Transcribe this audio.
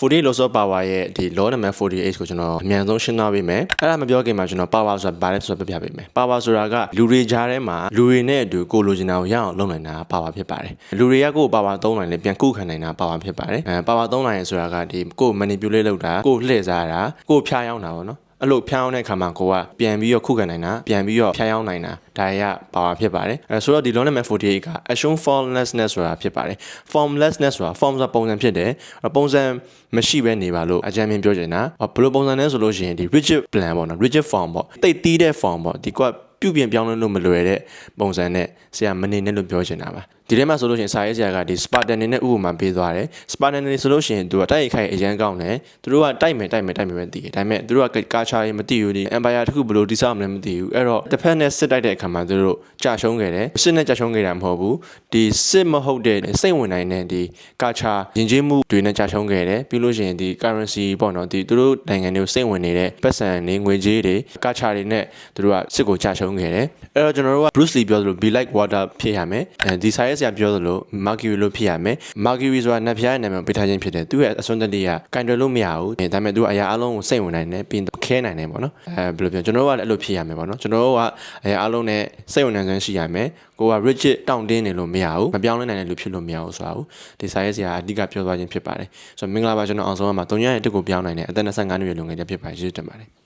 48 loss of power ရဲ့ဒီ law number 48ကိုကျွန်တော်အမြန်ဆုံးရှင်းသွားပေးမယ်အဲ့ဒါမပြောခင်မှာကျွန်တော် power ဆိုတာဘာလဲဆိုတော့ပြပြပေးမယ် power ဆိုတာကလူတွေကြားထဲမှာလူတွေနဲ့အတူကိုလိုချင်တာကိုရအောင်လုပ်နိုင်တာ power ဖြစ်ပါတယ်လူတွေကကိုယ် power သုံးနိုင်လေပြန်ကုခံနိုင်တာ power ဖြစ်ပါတယ်အဲ power သုံးနိုင်ရဆိုတာကဒီကိုယ် manipulate လုပ်တာကိုယ်လှည့်စားတာကိုယ်ဖျားယောင်းတာပေါ့နော် အဲ့လိုဖျောင်းတဲ့ခါမှာကိုကပြန်ပြီးတော့ခုခံနိုင်တာပြန်ပြီးတော့ဖျားယောင်းနိုင်တာဒါရပါဝါဖြစ်ပါတယ်အဲဆိုတော့ဒီ long limit 48က action formlessness ဆိုတာဖြစ်ပါတယ် formlessness ဆိုတာ form ဆိုတာပုံစံဖြစ်တယ်အဲ့ပုံစံမရှိဘဲနေပါလို့အကြမ်းမြင်ပြောချင်တာဘယ်လိုပုံစံလဲဆိုလို့ရှိရင်ဒီ rigid plan ပေါ့နော် rigid form ပေါ့တိတ်တီးတဲ့ form ပေါ့ဒီက ပြုပြင်ပြောင်းလဲလို့မလွယ်တဲ့ပုံစံနဲ့ဆရာမနေနဲ့လို့ပြောချင်တာပါဒီထဲမှာဆိုလို့ရှိရင်စာရေးဆရာကဒီ Spartan နေနဲ့ဥပမာပေးသွားတယ် Spartan နေဆိုလို့ရှိရင်သူကတိုက်ရိုက်ခိုက်အရန်ကောင်းတယ်သူတို့ကတိုက်မယ်တိုက်မယ်တိုက်မယ်ပဲသိတယ်ဒါပေမဲ့သူတို့ကကာချာရေးမသိဘူးဒီ Empire တစ်ခုဘယ်လိုတိစောက်မလဲမသိဘူးအဲ့တော့တစ်ဖက်နဲ့စစ်တိုက်တဲ့အခါမှာသူတို့ကြာရှုံးခဲ့တယ်စစ်နဲ့ကြာရှုံးခဲ့တာမဟုတ်ဘူးဒီစစ်မဟုတ်တဲ့စိတ်ဝင်နိုင်တဲ့ဒီကာချာယဉ်ကျေးမှုတွေနဲ့ကြာရှုံးခဲ့တယ်ပြီးလို့ရှိရင်ဒီ currency ပေါ့နော်ဒီသူတို့နိုင်ငံတွေကိုစိတ်ဝင်နေတဲ့ပတ်စံတွေငွေကြေးတွေကာချာတွေနဲ့သူတို့ကစစ်ကိုကြာရှုံးခဲ့တယ်အဲ့တော့ကျွန်တော်တို့က Bruce Lee ပြောသလို be like water ဖြစ်ရမယ်အဲဒီစာရေးဆရာပြောသလို Mercury လို့ဖြစ်ရမယ် Mercury ဆိုတာနတ်ဖျားရဲ့နာမည်ကိုပေးထားခြင်းဖြစ်တယ်သူရဲ့အစွမ်းတတိကကင်တွယ်လို့မရဘူးဒါပေမဲ့သူကအရာအလုံးကိုစိတ်ဝင်နိုင်တယ်ပြီးရင်ခဲနိုင်တယ်ပေါ့နော်အဲဘယ်လိုပြောကျွန်တော်တို့ကလည်းအဲ့လိုဖြစ်ရမယ်ပေါ့နော်ကျွန်တော်တို့ကအရာအလုံးနဲ့စိတ်ဝင်နိုင်စွမ်းရှိရမယ်ကိုက rigid တောင့်တင်းနေလို့မရဘူးမပြောင်းလဲနိုင်တဲ့လူဖြစ်လို့မရဘူးဆိုတာကိုဒီစာရေးဆရာအဓိကပြောသွားခြင်းဖြစ်ပါတယ်ဆိုတော့မင်္ဂလာပါကျွန်တော်အောင်ဆုံးကမှာ၃ရက်ရဲ့တက်ကိုပြောင်းနိုင်တဲ့အသက်25နှစ်ရွယ်လူငယ်တည်းဖြစ်ပါတယ်ကျေးဇူးတင်ပါတယ်